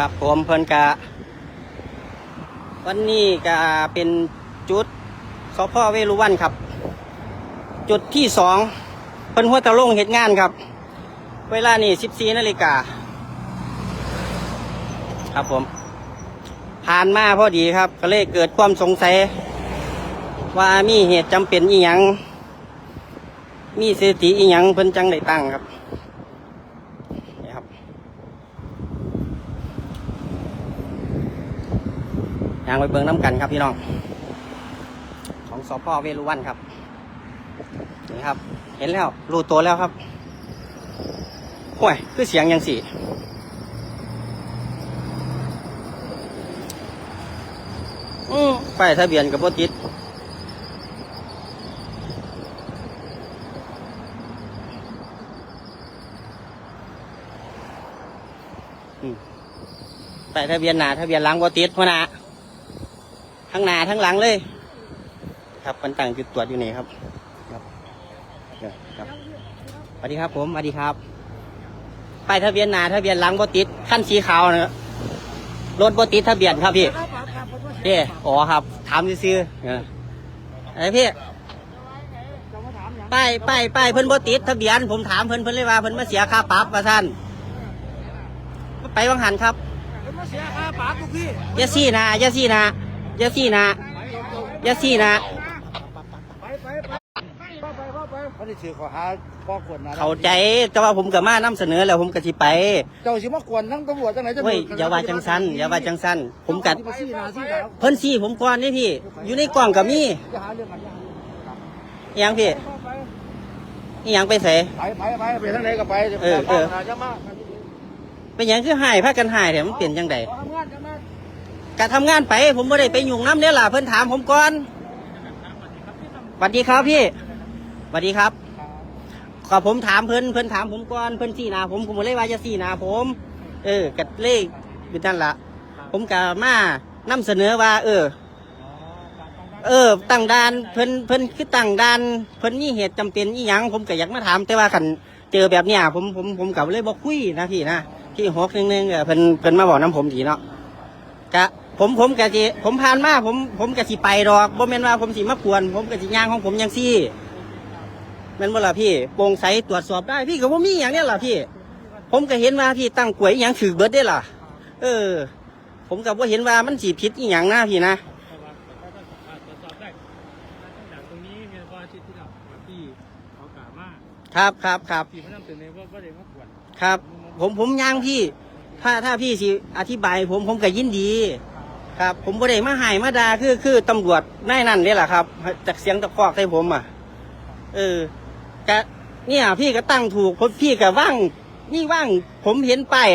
ครับผมเพิ่นกะ วันนี้ก็เป็นจุดสพเวรุวันครับ จุดที่สองเพิ่นหัวตะลงเหตุงานครับ เวลานี่สิบสี่นาฬิกาครับผม ผ่านมาพอดีครับ ก็เลยเกิดความสงสัย ว่ามีเหตุจำเป็นอีหยัง มีสถิติอีหยังเพิ่นจังได้ตั้งครับนี่ครับ ยางไปเบิ่งน้ำกันครับพี่น้อง ของสพเวรุวันครับ นี่ครับ เห็นแล้ว รู้ตัวแล้วครับห่วยคือเสียงยังสี่อืมป้ายทะเบียนกับโบติดอืมป้ายทะเบียนหน้าทะเบียนหลังโบติดพ่อหนา ทั้งหน้าทั้งหลังเลย ครับมันตั้งจุดตรวจอยู่นี่ครับ ครับเดี๋ยวครับสวัสดีครับผมสวัสดีครับป้ายทะเบียนหน้าทะเบียนหลังโบติดขั้นสีขาวนะรถโบติดทะเบียนครับพี่เพี่อ๋อครับถามซื้อๆเออไอ้พี่ป้ายป้ายป้ายเพิ่นบ่ติดทะเบียน ผมถามเพิ่นเพิ่นเลยว่าเพิ่นมาเสียค่าปรับว่าท่านไปวังหันครับมาเสียค่าปรับลูกพี่อยาซี่นะอยาซี่นะ อยาซี่นะอยาซี่นะไปไปไปเขาไปเข้าไปเขาได้ถือขอหาพ่อกวนนะเข้าใจแต่ว่าผมก็มานำเสนอแล้วผมก็สิไปเจ้าสิมากวนนั่งตำรวจจังไหนจะเฮ้ยอย่าว่าจังสันอย่าว่าจังสันผมกัดมาซี่นาซี่ดาวเพิ่นซี่ผมก่อนนี่พี่ อยู่ในกล่องก็มีอย่าหาเรื่องกันอย่าหาเรื่องกันอหยังพี่เข้าไปอีหยังไปใส่ ไปไปไปไปทางไหนก็ไปเออเออหาจะมาเป็นหยังคือหายพากันหายแต่มันเปลี่ยนจังได ขอทำงานจะมา การทำงานไป ผมไม่ได้ไปยุ่งน้ำเนี่ยล่ะเพิ่นถามผมก่อนสวัสดีครับพี่สวัสดีครับก็ผมถามเพิ่นเพิ่นถามผมก่อนเพิ่นสี่หนาผมผมบ่เลยว่าจะสี่หนาผม เออกัดเลขอยู่นั่นละผมก็มานํเสนอว่า เออ เออตั้งด่านเพิ่นเพิ่นคือตั้งด่านเพิ่นมีเหตุจำเป็นอีหยังผมก็อยากมาถาม แต่ว่าคันเจอแบบเนี้ยผมผมผมกับเลยบอกคุยนะพี่นะที่หกนึงนึงเออเพิ่นเพิ่นมาบอกน้ำผมดีเนาะกะ ผมผมกะจิผมผ่านมาผมผมกะสิไปดอกบ่แม่นว่าผมสิมากวน ผมกะสิย่างของผมยังซี่แม่นบ่ล่ะพี่โปร่งใสตรวจสอบได้ พี่ก็บ่มีอย่างเนี้ยล่ะพี่ ผมก็เห็นว่าพี่ตั้งกล้วยอหย่างถือเบิดได้ล่ะ เออ ผมก็บ่เห็นว่ามันสิผิดอีหยังนะพี่นะตรวจสอบได้จากตรงนี้มีความชิดที่เราที่เขากล่าวว่าครับครับครับ ที่เขานำเสนอว่าว่าเด็กเขาปวดครับ ผมผมย่างพี่ ถ้าถ้าพี่สิอธิบาย ผมผมก็ยินดี ครับ ผมบ่ได้มาใหายมาด่าคือคือตำรวจนายนั่นนี่แหละครับ จากเสียงตะคอกใส่ผมอะ เออกะเนี่ยพี่ก็ตั้งถูกผมพี่ก็ว่างนี่ว่าง ผมเห็นป้าย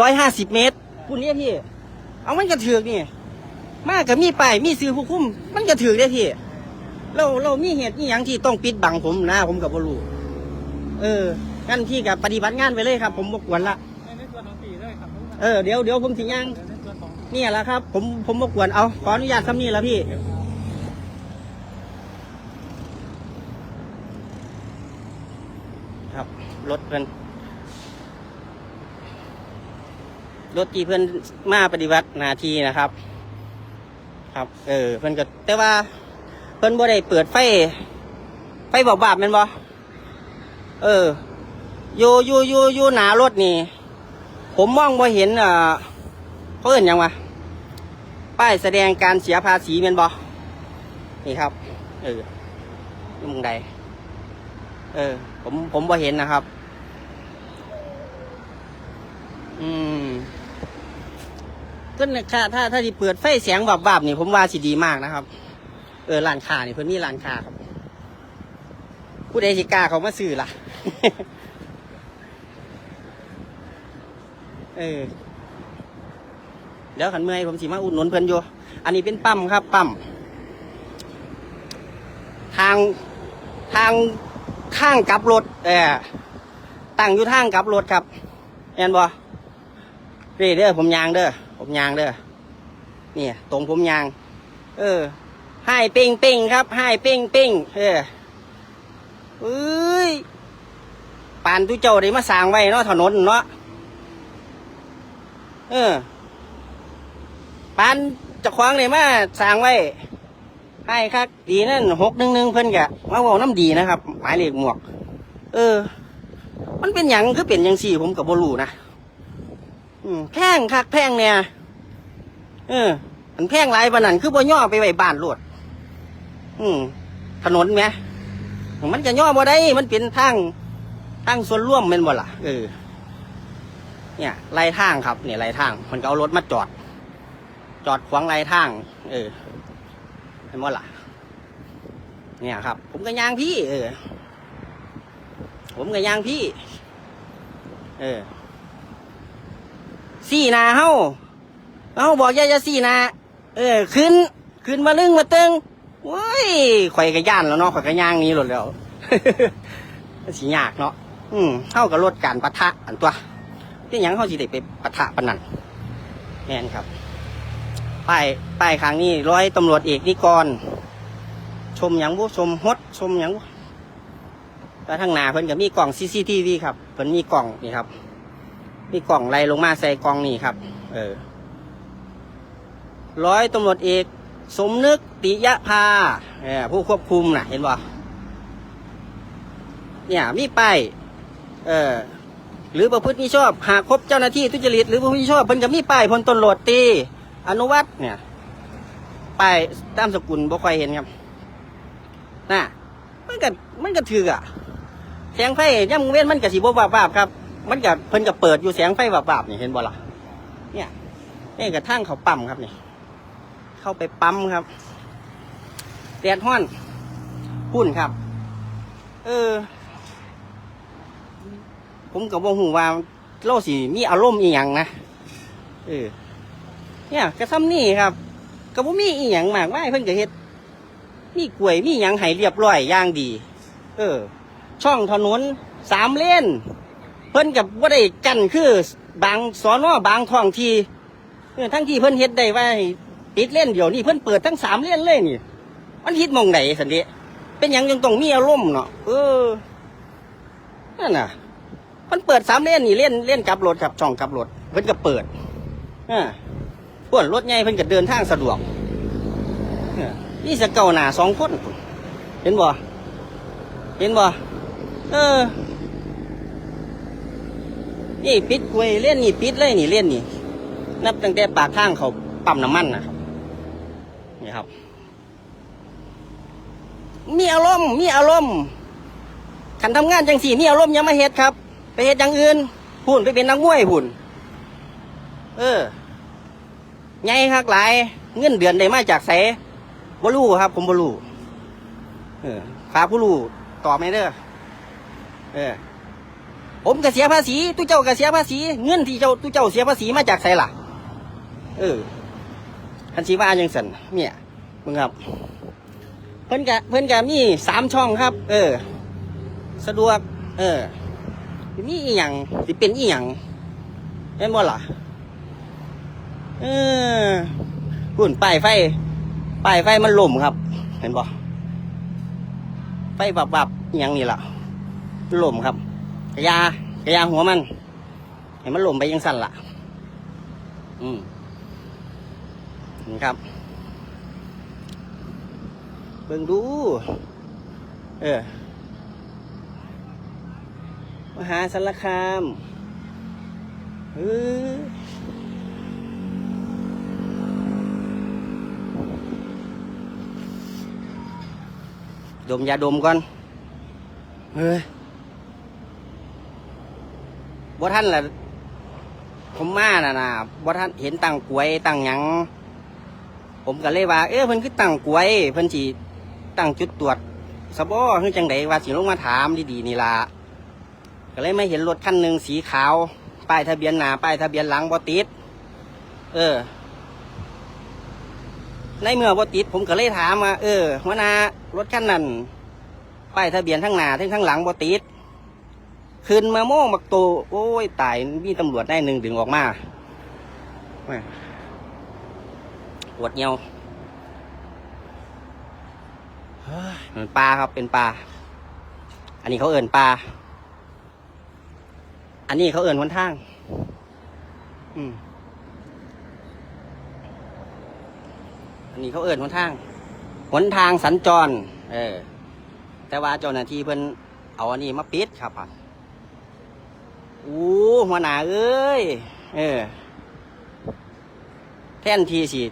ร้อยห้าสิบเมตรคุณเนี่ยพี่ เอามันกระถือกนี่มากกับมีป้ายมีซื้อผู้คุมมันกระถือกได้พี่เราเรามีเหตุนี่ยังที่ต้องปิดบังผมนะผมกับบรู้เอองั้นพี่กับปฏิบัติงานไปเลยครับ ผมบกวนละในในส่วนของปีเลยครับเออเดี๋ยวเดี๋ยวผมสิย่างใเนี่ยแหละครับ ผมผมบกวนเอาขออนุญาตซ้ำนี่แล้วพี่ครับรถเพื่อนรถที่เพื่อนมาปฏิบัตินาทีนะครับ ครับ เออ เพื่อนก็แต่ว่า เพื่อนบ่ได้เปิดไฟ ไฟบอกบาบม่นบ่เอออยู่อยู่อยู่อยู่หนารถนี่ ผมมองบ่เห็นอ่อ เขาเอิ้นยังวะป้ายแสดงการเสียภาษีแม่นบ่นี่ครับ เออมึงใดเออ ผมผมบ่เห็นนะครับ อืมก็เนี่ยถ้าถ้าถ้าที่เปิดไฟเสียงบับบับนี่ผมว่าสิดีมากนะครับ เออร้านค้านี่เพิ่นมีร้านค้าครับผู้ใดสิกล้าเขามาซื้อล่ะ เออ เดี๋ยวขันเมื่อยผมสิมาอุดหนุนเพิ่นอยู่ อันนี้เป็นปั๊มครับ ปั๊ม ทางทางข้างกลับรถเออตั้งอยู่ทางกลับรถครับเห็นบ่เร่เด้อผมยางเด้อผมยางเด้อเนี่ยตรงผมยาง เออให้เป้งเป้งครับให้เป้งเป้งเออเอ้ยปานตุเจ้าได้มาสร้างไว้เนาะถนนเนาะเออ ปานจะคว้างเลยมาสร้างไว้ให้ครับดีนั่นหกหนึ่งหนึ่งเพิ่นกะมาบอกน้ำดีนะครับ หมายเลขหมวก เออ มันเป็นหยังคือเป็นหยังสี่ผมกับบรูนะอืมแพงคักแพงเนี่ยเออมันแพงหลายปานนั้นคือบ่ย่อไปไว้บ้านโลดอืมถนนไหมมันจะย่อบ่ได้ มันเป็นทางทางส่วนร่วมแม่นบ่ล่ะเออ เนี่ยไรทางครับเนี่ยไรทางมันก็เอารถมาจอด จอดขวางไรทาง เออเห็นบ่ล่ะ เนี่ยครับ ผมก็ยางพี่ เออ ผมก็ยางพี่ เออสี่นาเฮาเฮาบอกย่าจะสี่นา เออ ขึ้น ขึ้นมาลึงมาเตึงว้ยข่อยก็ย่านแล้วเนาะข่อยก็ย่างนี้หลดแล้วสิยากเนาะ อืมเฮาก็ลดการปะทะอันตัวที่ยังเฮาสิได้ไปปะทะปนันแม่นครับ ป้ายป้ายครั้งนี้ร้อยตำรวจเอกนิกร ชมหยังบุชมฮดชมหยังแล้วทางหนาเพิ่นก็มีกล่องซีซีทีวีครับเพิ่นมีกล่องนี่ครับ มีกล่องไล่ลงมาใส่กล่องนี่ครับ เออร้อยตำรวจเอก สมนึกติยะพาเออผู้ควบคุมน่ะเห็นบ่เนี่ยมีป้ายเออหรือประพฤติมิชอบ หากพบเจ้าหน้าที่ทุจริตหรือประพฤติมิชอบเพิ่นก็มีป้ายพลตำรวจตี อนุวัตเนี่ยป้ายตามสกุลบ่ค่อยเห็นครับน่ะมันก็มันก็ถืออะแสงไฟย่ำเว้นมันก็สิบ่วาบวาบครับ มันก็เพิ่นก็เปิดอยู่แสงไฟวาบวาบนี่เห็นบ่ล่ะเนี่ยนี่กระทั่งเขาปั๊มครับนี่เข้าไปปั๊มครับแดดห้อนพุ่นครับ เออ ผมกับว่าหูว่าเราสิมีอารมณ์อีหยังนะเออ เนี่ยกระซ้ำนี่ครับกับว่ามีอีหยังมากมาเพิ่นก็เฮ็ด มีกล้วยมีหยังให้เรียบร้อยอย่างดี เออ ช่องถนนสามเลนเพิ่นกับว่าได้กันคือบางสอนอบางท้องที่เออทั้งที่เพิ่นเฮ็ดได้ว่าติดเล่นเดียวนี่เพิ่นเปิดทั้งสามเลนเลยนี่ มันฮิตมองไหนสันเดะเป็นยังยังต้องมีอารมณ์เนาะเออนั่นน่ะ มันเปิดสามเล่นนี่เล่นเล่นกับรถครับช่องกับรถเพิ่นก็เปิดอ่า พวกรถใหญ่เพิ่นก็เดินทางสะดวกนี่สะเก่าหนาสองคนพุ่นเห็นบ่เห็นบ่เออนี่ปิดกลวยเล่นนี่ปิดเลยนี่เล่นนี่ นับตั้งแต่ปากทางเขาปั๊มน้ำมันนะครับนี่ครับ มีอารมณ์มีอารมณ์ขันทำงานจังสี่มีอารมณ์ยังมาเฮ็ดครับ ไปเฮ็ดอย่างอื่นหุ่นไปเป็นนักมวยหุ่น เออ ไงครับหลาย เงินเดือนได้มาจากไสบ่รู้ครับ ผมบ่รู้เออฝากผู้รู้ตอบไม่เด้อเออ ผมก็เสียภาษีตู้เจ้าก็เสียภาษี เงินที่เจ้าตู้เจ้าเสียภาษีมาจากไสล่ะ เออคันสีว่าจังสันเนี่ยมึงครับ เพิ่นกะเพิ่นกะมีสามช่องครับ เออ สะดวก เออมีอีหยังสิเป็นอีหยังเห็นบ่ล่ะ เออหุ่นป้ายไฟป้ายไฟมันล่มครับ เห็นบ่ไฟบับบับอีหยังนี่ล่ะล่มครับกระยากระยาหัวมัน เห็นมันล่มไปยังสั่นล่ะ อืมนี่ครับ เบิ่งดู เออ มหาสารคามเออ ดมยาดมก่อนเฮ้ยบ่ท่านล่ะผมมาน่ะนะบ่ท่านเห็นตั้งกลวยตั้งหยังผมก็เลยว่า เอ้เพิ่นคือตั้งกลวยเพิ่นสิตั้งจุดตรวจสบอคือจังไดว่าสิลงมาถามดีๆนี่ล่ะก็เลยไม่เห็นรถคันหนึ่งสีขาวป้ายทะเบียนหน้าป้ายทะเบียนหลังบ่ติดเออ ในเมื่อบ่ติด ผมก็เลยถามว่าเออหัวหน้า รถคันนั้นป้ายทะเบียนทั้งหน้าทั้งข้างหลังบอติดคืนมาโม่มักโตโอ้ยตายมีตำรวจได้หนึ่งดึงออกมาปวดเงียวมันปลาครับเป็นปลาอันนี้เขาเอิ่นปลาอันนี้เขาเอิ่นวันทาง อืมอันนี้เขาเอิ่นวันทาง หนทางสัญจร เออ แต่ว่าเจ้าหน้าที่เพิ่นเอาอันนี้มาปิดครับอู้หัวหน้าเอ้ย เออ แท่นทีสิ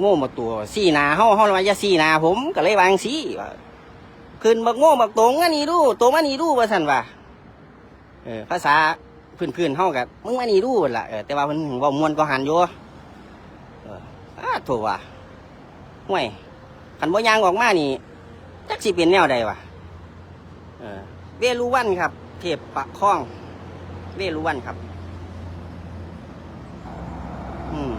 โง่มาตัวสี่หนาเฮาเฮาว่าจะสี่หนาผมก็เลยวางสี่ขึ้นบักโง่บักตรงอันนี้ดูตรงอันนี้ดูว่าซั่นว่าเออภาษาพื้นๆเฮากับมึงอันนี้ดูล่ะเออแต่ว่าเพิ่นว้ามวนก็หันอยู่เอออ้าโถว่ะห่วย คันบ่ยางออกมานี่จักสิเป็นแนวใดวะเออเวรุวันครับ เทพปะคล้อง เวรุวันครับ อืม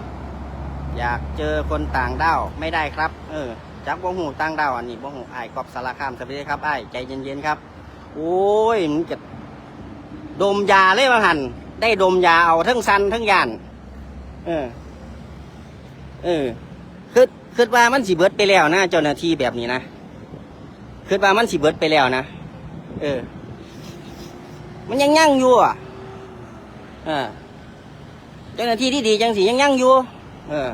อยากเจอคนต่างด้าวไม่ได้ครับ เออจักบ่หูต่างด้าวอันนี้บ่หูไอ้กอบสารคามสวัสดีครับไอ้ใจเย็นๆครับ โอ้ยมันจะดมยาเลยว่าหันได้ดมยาเอาทั้งสันทั้งยาน เออ เออ คือคือว่ามันสิเบิดไปแล้วนะเจ้าหน้าที่แบบนี้นะคือว่ามันสิเบิดไปแล้วนะเออ มันยังยั่งอยู่อะเออเจ้าหน้าที่ที่ดีจังสิยังยั่งอยู่ เออ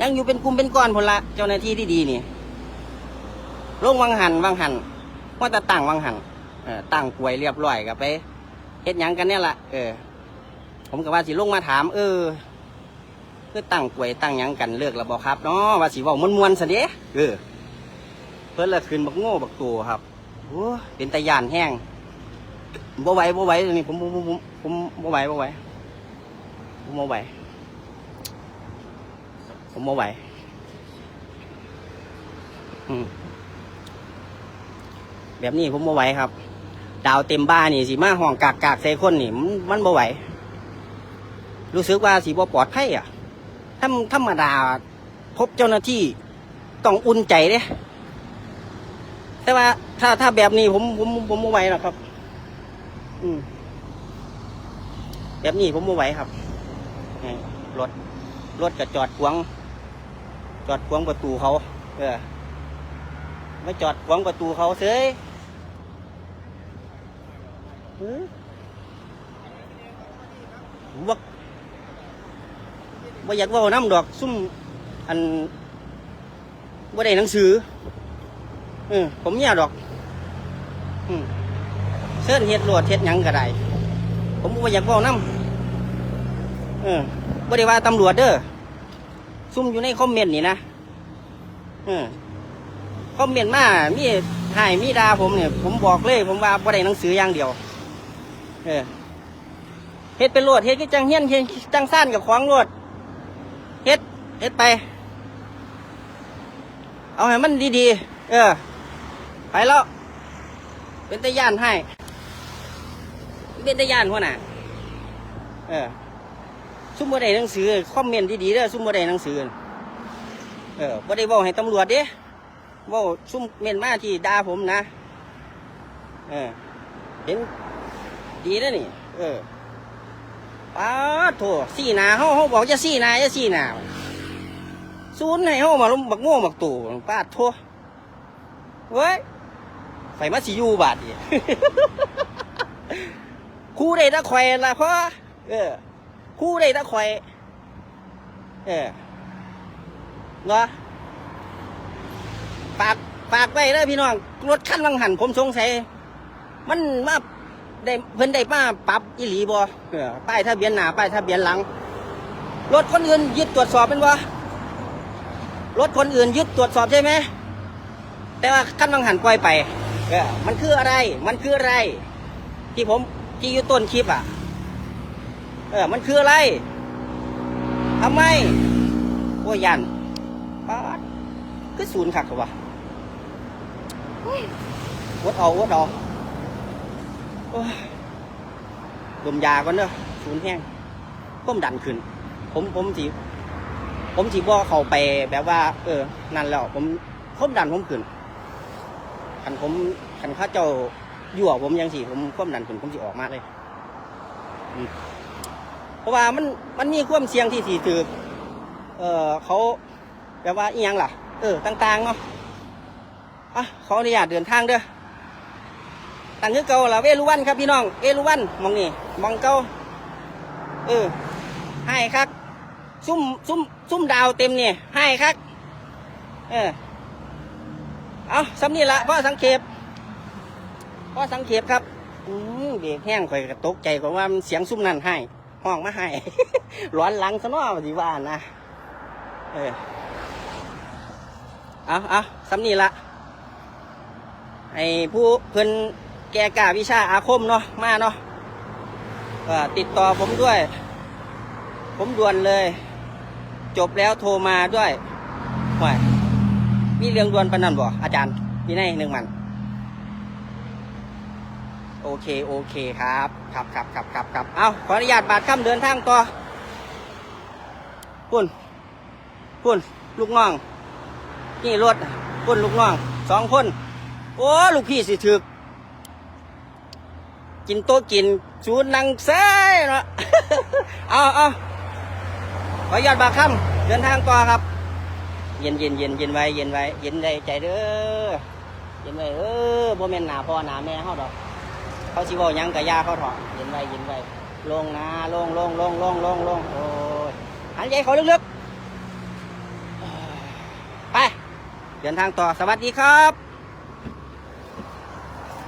ยังอยู่เป็นกลุ่มเป็นก้อนพนละเจ้าหน้าที่ที่ดีนี่ลงวังหันวังหันว่าจะตั้งวังหันเออตั้งป่วยเรียบร้อยกับไปเฮ็ดยังกันเนี่ยละเออ ผมก็ว่าสิลงมาถาม เออ คือตั้งป่วยตั้งยังกันเลิกแล้วบอกครับเนาะว่าสิเว่ามวนๆซะเด้เออเพิ่นละคืนบักโง่บักตัวครับโอ้เป็นตะยานแห้งบ่ไหวบ่ไหวนี่ผมผมผมผมผมบ่ไหวบ่ไหวผมบ่ไหวผมไม่ไหวแบบนี้ผมไม่ไหวครับ ดาวเต็มบ้านนี่สิมาห้องกากกากใส่คนนี่ มันมันไม่ไหว รู้สึกว่าสีบ่ปลอดภัยอะ ถ้าธรรมดา พบเจ้าหน้าที่ต้องอุ่นใจเด้แต่ว่า ถ้าถ้าแบบนี้ผมผมผมไม่ไหวหรอกครับ อืมแบบนี้ผมไม่ไหวครับรถรถก็จอดขวางจอดขวางประตูเขา เออไม่จอดขวางประตูเขาเสยหือวัก ว่าอยากว่าน้ำดอกซุ่มอันว่าได้หนังสือเออผมเนี่ยดอกอืมเส้นเฮ็ดรวดเฮ็ดยังก็ได้ผมว่าอยากว่าน้ำเออบ่ได้ว่าตำรวจเด้อซุ่มอยู่ในคอมเมนต์นี่นะเออคอมเมนต์มามีหายมีดาผมเนี่ยผมบอกเลย ผมว่าบ่ได้หนังสืออย่างเดียว เออเฮ็ดเป็นโลดเฮ็ดก็จังเฮียนเฮ็ดจังซ่านกับของโลด เฮ็ดไป เอาให้มันดีๆ เออ ไปแล้ว เป็นตะย่านให้ เป็นตะย่านหัวหน้าเออซุ่มบ่ได้หนังสือคอมเมนต์ดีๆเด้อซุ่มบ่ได้หนังสือ เออบ่ได้เว้าให้ตำรวจเด้เว้าซุ่มเมนมาที่ด่าผมนะ เออ เห็นดีแล้วนี่ เออป้าโถสี่หนาเฮาเฮาบอกจะสี่หนาจะสี่หนา ศูนย์ให้เฮามาลงบักโง่บักตู่ปาดโถเว้ยไฟมาสิอยู่บาดดิครูได้ตะแควละพ่อเออคู่ได้ตะข่อย เออเนาะฝากฝากไว้เด้อพี่น้องรถขั้นวังหันผมสงสัยมันมาได้เพิ่นได้มาปรับอีหลีบ่เออป้ายทะเบียนหน้าป้ายทะเบียนหลัง รถคนอื่นยึดตรวจสอบเป็นบ่ รถคนอื่นยึดตรวจสอบใช่ไหม แต่ว่าขั้นวังหันปล่อยไปเออมันคืออะไร มันคืออะไร ที่ผมที่อยู่ต้นคลิปอะ เออ มันคืออะไรทำไมโอ้ยันป๊าดคือศูนย์ขักเหรอวะวดเอาวดเอาโอ้ยดมยาก่อนเด้อศูนย์แห้งก้มดันขึ้น ผมผมสี ผมสีบ่เขาไปแบบว่า เออ นั่นแล้ว ผมก้มดันผมขึ้นขันผมขันข้าเจ้ายั่วผมยังสีผมก้มดันขึ้นผมสีออกมาเลยเพราะว่ามันมันมีความเสี่ยงที่สีถือเออเขาแบบว่าอียังล่ะ เออต่างๆเนาะอะขออนุญาตเดินทางเด้อตั้งคือเก่าละเวรุวันครับพี่น้องเวรุวันมองนี่มองเก่าเออให้ครับ ซุ่มซุ่มซุ่มดาวเต็มเนี่ยให้ครับเออเอาสำนี่ละพ่อสังเขปพ่อสังเขปครับอืมเบรกแห้งข่อยก็ตกใจกว่าว่ามันเสียงซุ่มนั่นให้ห้องมาให้ร้อนหลังซะนาะสิว่านะเออเอาเอาสำนี่ละไอ้ผู้เพิ่นแกกาวิชาอาคมเนาะมาเนาะก็ติดต่อผมด้วย ผมด่วนเลย จบแล้วโทรมาด้วยห่วยมีเรื่องด่วนปานนันบ่อาจารย์พี่ในหนึ่งมัน โอเคโอเคครับครับครับครับครับครับเอาขออนุญาตบาดค่ำเดินทางต่อปุ่นปุ่นลูกน้อง นี่รถปุ่นลูกน้องสองคน โอ้ลูกพี่สิถึก กินโต๊ะกินชูนังเซ่เนาะเอาเอา ออนุญาตบาค่ำเดินทางต่อครับ เย็นเย็นเย็นเย็นไว้เย็นไว้เย็นใจใจเด้อเย็นไว้เออบ่แม่นหนาพ่อหนาแม่เฮาดอกเขาสิบอกยังกับยาเขาถอะเย็นไว้เย็นไว้ลงนะลงลงลงลงลงลงโอ้ยหันใจเขาลึกๆไปเดินทางต่อสวัสดีครับ